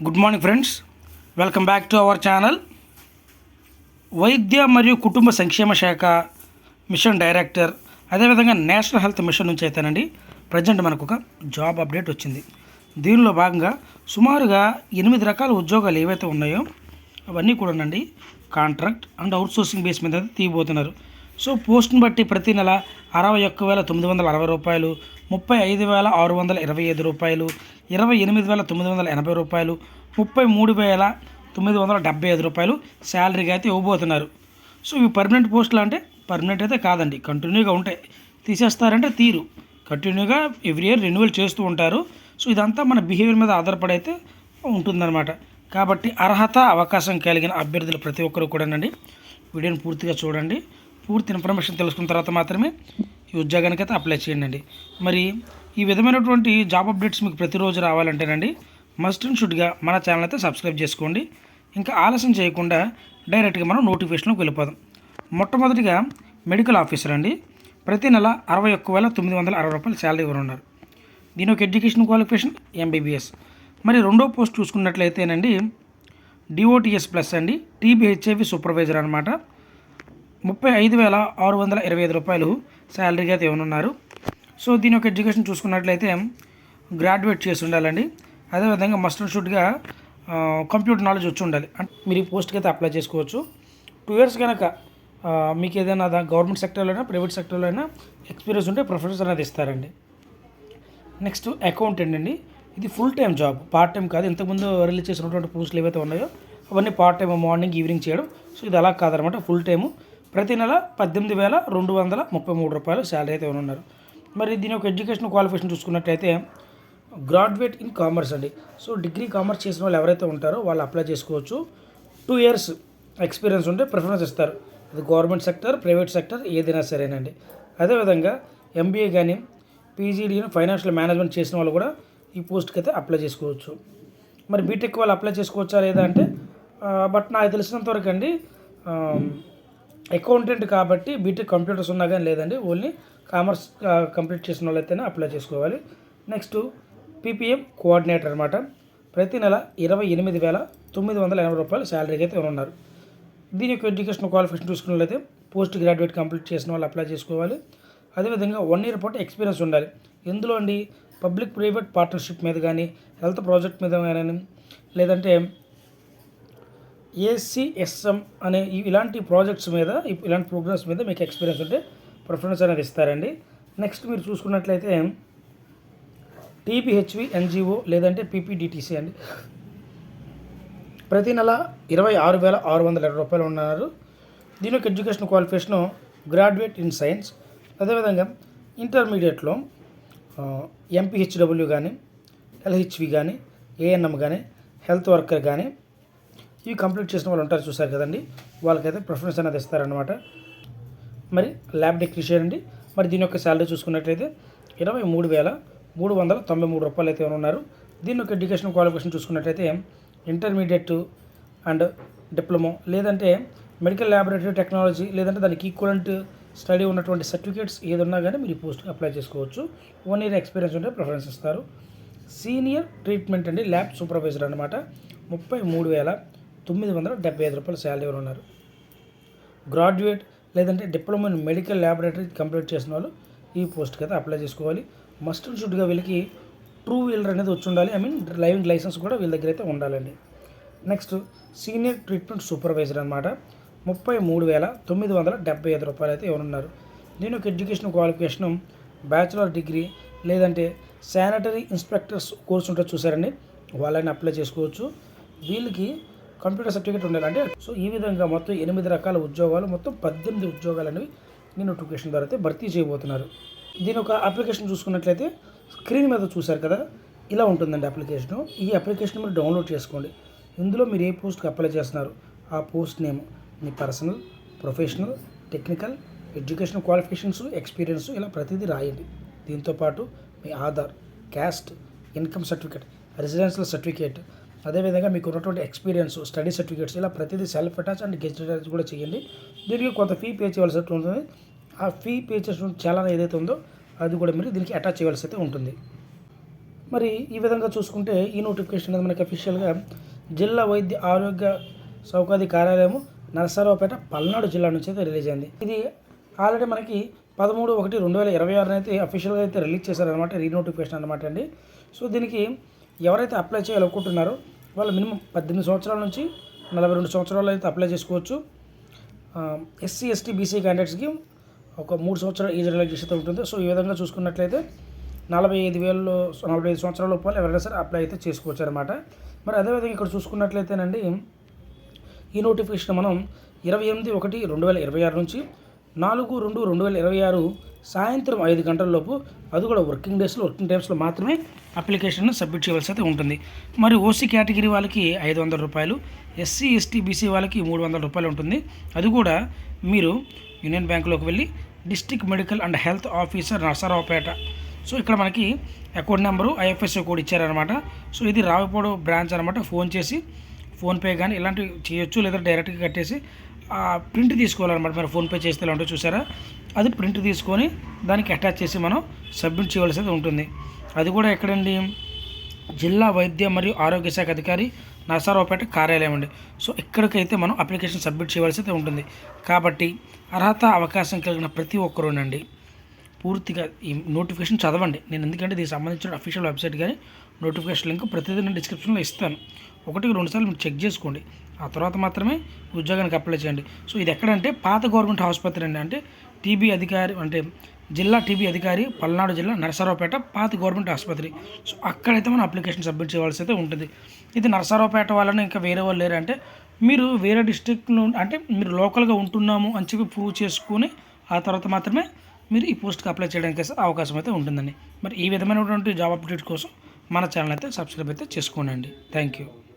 Good morning friends welcome back to our channel వైద్య మరియు కుటుంబ సంక్షేమ శాఖ మిషన్ డైరెక్టర్ అదేవిధంగా నేషనల్ హెల్త్ మిషన్ నుంచి అయితేనండి ప్రజెంట్ మనకు ఒక జాబ్ అప్డేట్ వచ్చింది. దీనిలో భాగంగా సుమారుగా ఎనిమిది రకాల ఉద్యోగాలు ఏవైతే ఉన్నాయో అవన్నీ కూడానండి కాంట్రాక్ట్ అండ్ అవుట్సోర్సింగ్ బేస్ మీద తీయబోతున్నారు. సో పోస్ట్ని బట్టి ప్రతి నెల అరవై ఒక్క వేల తొమ్మిది వందల అరవై రూపాయలు ముప్పై ఐదు వేల ఆరు వందల ఇరవై ఐదు రూపాయలు ఇరవై ఎనిమిది వేల తొమ్మిది వందల ఎనభై రూపాయలు ముప్పై మూడు వేల తొమ్మిది వందల డెబ్బై ఐదు రూపాయలు శాలరీగా అయితే ఇవ్వబోతున్నారు. సో ఇవి పర్మనెంట్ పోస్టులు అంటే పర్మనెంట్ అయితే కాదండి కంటిన్యూగా ఉంటాయి. తీసేస్తారంటే తీరు. కంటిన్యూగా ఎవ్రీ ఇయర్ రెన్యువల్ చేస్తూ ఉంటారు. సో ఇదంతా మన బిహేవియర్ మీద ఆధారపడి అయితే ఉంటుందన్నమాట. కాబట్టి అర్హత అవకాశం కలిగిన అభ్యర్థులు ప్రతి ఒక్కరు కూడానండి. వీడియోని పూర్తిగా చూడండి. పూర్తి ఇన్ఫర్మేషన్ తెలుసుకున్న తర్వాత మాత్రమే ఈ ఉద్యోగానికి అయితే అప్లై చేయండి. మరి ఈ విధమైనటువంటి జాబ్ అప్డేట్స్ మీకు ప్రతిరోజు రావాలంటేనండి మస్ట్ అండ్ షుడ్గా మన ఛానల్ అయితే సబ్స్క్రైబ్ చేసుకోండి. ఇంకా ఆలస్యం చేయకుండా డైరెక్ట్గా మనం నోటిఫికేషన్లోకి వెళ్ళిపోదాం. మొట్టమొదటిగా మెడికల్ ఆఫీసర్ అండి. ప్రతి నెల అరవై ఒక్క వేల తొమ్మిది వందల అరవై రూపాయలు శాలరీ ఉన్నారు దీని ఒక ఎడ్యుకేషన్ క్వాలిఫికేషన్ ఎంబీబీఎస్ మరి రెండో పోస్ట్ చూసుకున్నట్లయితేనండి డిఓటిఎస్ ప్లస్ అండి టీబీహెచ్ఐవి సూపర్వైజర్ అనమాట ముప్పై ఐదు వేల ఆరు వందల ఇరవై ఐదు రూపాయలు శాలరీగా అయితే ఇవ్వనున్నారు సో దీని యొక్క ఎడ్యుకేషన్ చూసుకున్నట్లయితే గ్రాడ్యుయేట్ చేసి ఉండాలండి. అదేవిధంగా మస్ట్ అండ్ షుడ్గా కంప్యూటర్ నాలెడ్జ్ వచ్చి ఉండాలి. అంటే మీరు ఈ పోస్ట్కి అయితే అప్లై చేసుకోవచ్చు. టూ ఇయర్స్ కనుక మీకు ఏదైనా గవర్నమెంట్ సెక్టర్లో అయినా ప్రైవేట్ సెక్టర్లో అయినా ఎక్స్పీరియన్స్ ఉంటే ప్రిఫరెన్స్ అనేది ఇస్తారండి. నెక్స్ట్ అకౌంటెంట్ అండి. ఇది full time job. Part time కాదు ఇంతకుముందు రిలీజ్ చేసినటువంటి పోస్టులు ఏవైతే ఉన్నాయో అవన్నీ పార్ట్ టైం మార్నింగ్ ఈవినింగ్ చేయడం. సో ఇది అలా కాదనమాట. Full time. ప్రతి నెల పద్దెనిమిది వేల రెండు వందల ముప్పై మూడు రూపాయలు శాలరీ అయితే ఉన్నారు మరి దీని యొక్క ఎడ్యుకేషన్ క్వాలిఫికేషన్ చూసుకున్నట్టయితే గ్రాడ్యుయేట్ ఇన్ కామర్స్ అండి. సో డిగ్రీ కామర్స్ చేసిన వాళ్ళు ఎవరైతే ఉంటారో వాళ్ళు అప్లై చేసుకోవచ్చు. టూ ఇయర్స్ ఎక్స్పీరియన్స్ ఉంటే ప్రిఫరెన్స్ ఇస్తారు. అది గవర్నమెంట్ సెక్టర్ ప్రైవేట్ సెక్టర్ ఏదైనా సరేనండి. అదేవిధంగా ఎంబీఏ కానీ పీజీడీ ఫైనాన్షియల్ మేనేజ్మెంట్ చేసిన వాళ్ళు కూడా ఈ పోస్ట్కి అయితే అప్లై చేసుకోవచ్చు. మరి బీటెక్ వాళ్ళు అప్లై చేసుకోవచ్చా లేదా అంటే బట్ నాకు తెలిసినంతవరకు అండి అకౌంటెంట్ కాబట్టి బీటెక్ కంప్యూటర్స్ ఉన్నా కానీ లేదండి ఓన్లీ కామర్స్ కంప్లీట్ చేసిన వాళ్ళైతేనే అప్లై చేసుకోవాలి. నెక్స్ట్ పీపీఎం కోఆర్డినేటర్ అనమాట ప్రతి నెల ఇరవై ఎనిమిది వేల తొమ్మిది వందల ఎనభై రూపాయలు శాలరీకి అయితే ఉన్నారు దీని యొక్క ఎడ్యుకేషన్ క్వాలిఫికేషన్ చూసుకున్నట్లయితే పోస్ట్ గ్రాడ్యుయేట్ కంప్లీట్ చేసిన వాళ్ళు అప్లై చేసుకోవాలి. అదేవిధంగా వన్ ఇయర్ పాటు ఎక్స్పీరియన్స్ ఉండాలి. ఎందులో అండి? పబ్లిక్ ప్రైవేట్ పార్ట్నర్షిప్ మీద కానీ హెల్త్ ప్రాజెక్ట్ మీద కానీ లేదంటే ఏసీఎస్ఎం అనే ఇలాంటి ప్రాజెక్ట్స్ మీద ఇలాంటి ప్రోగ్రామ్స్ మీద మీకు ఎక్స్పీరియన్స్ ఉంటే ప్రిఫరెన్స్ అనేది ఇస్తారండి. నెక్స్ట్ మీరు చూసుకున్నట్లయితే టీపీహెచ్వి ఎన్జిఓ లేదంటే పీపీడిటీసీ అండి. ప్రతి నెల ఇరవై ఆరు వేల ఆరు వందల ఇరవై రూపాయలు ఉన్నారు. దీని యొక్క education qualification graduate in science అదేవిధంగా ఇంటర్మీడియట్లో ఎంపీహెచ్డబ్ల్యూ కానీ ఎల్హెచ్వి కానీ ఏఎన్ఎం కానీ హెల్త్ వర్కర్ కానీ ఇవి కంప్లీట్ చేసిన వాళ్ళు ఉంటారు చూసారు కదండి. వాళ్ళకైతే ప్రిఫరెన్స్ అనేది ఇస్తారనమాట మరి ల్యాబ్ టెక్నీషియన్ అండి మరి దీని యొక్క శాలరీ చూసుకున్నట్లయితే ఇరవై మూడు వేల మూడు వందల తొంభై మూడు రూపాయలు అయితే ఉన్నారు. దీని యొక్క ఎడ్యుకేషన్ క్వాలిఫికేషన్ చూసుకున్నట్లయితే ఇంటర్మీడియట్ అండ్ డిప్లొమో లేదంటే మెడికల్ ల్యాబొరేటరీ టెక్నాలజీ లేదంటే దానికి ఈక్వలెంట్ స్టడీ ఉన్నటువంటి సర్టిఫికేట్స్ ఏదున్నా కానీ మీరు పోస్ట్కి అప్లై చేసుకోవచ్చు. వన్ ఇయర్ ఎక్స్పీరియన్స్ ఉంటే ప్రిఫరెన్స్ ఇస్తారు. సీనియర్ ట్రీట్మెంట్ అండి ల్యాబ్ సూపర్వైజర్ అనమాట ముప్పై మూడు వేల తొమ్మిది వందల డెబ్బై ఐదు రూపాయల శాలరీ ఉన్నారు? గ్రాడ్యుయేట్ లేదంటే diploma in medical laboratory complete చేసిన వాళ్ళు ఈ పోస్ట్కి అయితే అప్లై చేసుకోవాలి. మస్ట్ అండ్ షుడ్గా వీళ్ళకి ట్రూ వీలర్ అనేది వచ్చి ఉండాలి. ఐ మీన్ డ్రైవింగ్ లైసెన్స్ కూడా వీళ్ళ దగ్గర అయితే ఉండాలండి. నెక్స్ట్ సీనియర్ ట్రీట్మెంట్ సూపర్వైజర్ అనమాట ముప్పై మూడు వేల తొమ్మిది వందల డెబ్బై ఐదు రూపాయలు అయితే ఎవరున్నారు దీని యొక్క ఎడ్యుకేషన్ క్వాలిఫికేషను బ్యాచిలర్ డిగ్రీ లేదంటే శానిటరీ ఇన్స్పెక్టర్స్ కోర్స్ ఉంటుంది చూసారండి వాళ్ళని అప్లై చేసుకోవచ్చు. వీళ్ళకి కంప్యూటర్ సర్టిఫికేట్ ఉండాలి అంటే సో ఈ విధంగా మొత్తం ఎనిమిది రకాల ఉద్యోగాలు మొత్తం పద్దెనిమిది ఉద్యోగాలు అనేవి ఈ నోటిఫికేషన్ ద్వారా అయితే భర్తీ చేయబోతున్నారు. దీని ఒక అప్లికేషన్ చూసుకున్నట్లయితే స్క్రీన్ మీద చూశారు కదా ఇలా ఉంటుందండి అప్లికేషను. ఈ అప్లికేషన్ మీరు డౌన్లోడ్ చేసుకోండి. ఇందులో మీరు ఏ పోస్ట్కి అప్లై చేస్తున్నారు? ఆ పోస్ట్ నేమ్ మీ personal professional technical education qualifications experience ఇలా ప్రతిదీ రాయండి. దీంతోపాటు మీ Aadhaar caste income certificate residential certificate అదేవిధంగా మీకు ఉన్నటువంటి ఎక్స్పీరియన్స్ స్టడీ సర్టిఫికేట్స్ ఇలా ప్రతిదీ self attach and guest attach కూడా చేయండి. దీనికి కొంత ఫీ పే చేయాల్సి అయితే ఉంటుంది. ఆ ఫీ పే చేసిన చాలా ఏదైతే ఉందో అది కూడా మీరు దీనికి అటాచ్ చేయవలసి అయితే ఉంటుంది. మరి ఈ విధంగా చూసుకుంటే ఈ నోటిఫికేషన్ అనేది మనకి అఫీషియల్గా జిల్లా వైద్య ఆరోగ్య సౌకర్య కార్యాలయం నరసరావుపేట పల్నాడు జిల్లా నుంచి అయితే రిలీజ్ అయింది. ఇది ఆల్రెడీ మనకి పదమూడు ఒకటి రెండు వేల ఇరవై ఆరున అయితే అఫీషియల్గా అయితే రిలీజ్ చేశారనమాట రీ నోటిఫికేషన్ అనమాట అండి. సో దీనికి ఎవరైతే అప్లై చేయాలనుకుంటున్నారో వాళ్ళు మినిమం పద్దెనిమిది సంవత్సరాల నుంచి నలభై రెండు సంవత్సరాలు అయితే అప్లై చేసుకోవచ్చు. ఎస్సీ ఎస్టీ బీసీ క్యాండిడేట్స్కి ఒక మూడు సంవత్సరాల ఏజ్ రిలాక్సేషన్ ఉంటుంది. సో ఈ విధంగా చూసుకున్నట్లయితే నలభై ఐదు వేలు నలభై ఐదు సంవత్సరాల లోపల ఎవరైనా సరే అప్లై అయితే చేసుకోవచ్చు అనమాట మరి అదేవిధంగా ఇక్కడ చూసుకున్నట్లయితేనండి ఈ నోటిఫికేషన్ మనం ఇరవై ఎనిమిది ఒకటి రెండు వేల ఇరవై ఆరు నుంచి నాలుగు రెండు రెండు వేల ఇరవై ఆరు సాయంత్రం ఐదు గంటల లోపు అది కూడా వర్కింగ్ డేస్లో వర్కింగ్ టైమ్స్లో మాత్రమే అప్లికేషన్ సబ్మిట్ చేయవలసి అయితే ఉంటుంది. మరి ఓసీ కేటగిరీ వాళ్ళకి ఐదు వందల రూపాయలు ఎస్సీ ఎస్టీ బీసీ వాళ్ళకి మూడు వందల రూపాయలు ఉంటుంది. అది కూడా మీరు యూనియన్ బ్యాంకులోకి వెళ్ళి district medical and health officer Narasaraopet. So ఇక్కడ మనకి అకౌంట్ నెంబరు ఐఎఫ్ఎస్ఓ కోడ్ ఇచ్చారనమాట సో ఇది రావిపోడు బ్రాంచ్ అనమాట ఫోన్ చేసి ఫోన్పే కానీ ఇలాంటివి చేయొచ్చు లేదా డైరెక్ట్గా కట్టేసి ప్రింట్ తీసుకోవాలన్నమాట. మరి ఫోన్పే చేస్తే ఇలా ఉంటే చూసారా? అది ప్రింట్ తీసుకొని దానికి అటాచ్ చేసి మనం సబ్మిట్ చేయవలసి ఉంటుంది. అది కూడా ఎక్కడండి? జిల్లా వైద్య మరియు ఆరోగ్య శాఖ అధికారి నరసరావుపేట కార్యాలయం అండి. సో ఇక్కడికైతే మనం అప్లికేషన్ సబ్మిట్ చేయవలసి అయితే ఉంటుంది. కాబట్టి అర్హత అవకాశం కలిగిన ప్రతి ఒక్కరూనండి పూర్తిగా ఈ నోటిఫికేషన్ చదవండి. నేను ఎందుకంటే దీనికి సంబంధించిన అఫీషియల్ వెబ్సైట్ కానీ నోటిఫికేషన్ లింక్ ప్రతిదీ నేను డిస్క్రిప్షన్లో ఇస్తాను. ఒకటి రెండు సార్లు మీరు చెక్ చేసుకోండి. ఆ తర్వాత మాత్రమే ఉద్యోగానికి అప్లై చేయండి. సో ఇది ఎక్కడంటే పాత గవర్నమెంట్ ఆసుపత్రి అండి. అంటే టీబీ అధికారి అంటే జిల్లా టీబీ అధికారి పల్నాడు జిల్లా నరసరావుపేట పాత గవర్నమెంట్ ఆసుపత్రి. సో అక్కడైతే మనం అప్లికేషన్ సబ్మిట్ చేయవలసి అయితే ఉంటుంది. ఇది నరసరావుపేట వాళ్ళని ఇంకా వేరే వాళ్ళు లేరంటే మీరు వేరే డిస్ట్రిక్ట్లో అంటే మీరు లోకల్గా ఉంటున్నాము అని చెప్పి ప్రూవ్ చేసుకుని ఆ తర్వాత మాత్రమే మీరు ఈ పోస్ట్కి అప్లై చేయడానికి అయితే అవకాశం అయితే ఉంటుందండి. మరి ఈ విధమైనటువంటి జాబ్ అప్డేట్ కోసం మన ఛానల్ అయితే సబ్స్క్రైబ్ అయితే చేసుకోండి థ్యాంక్ యూ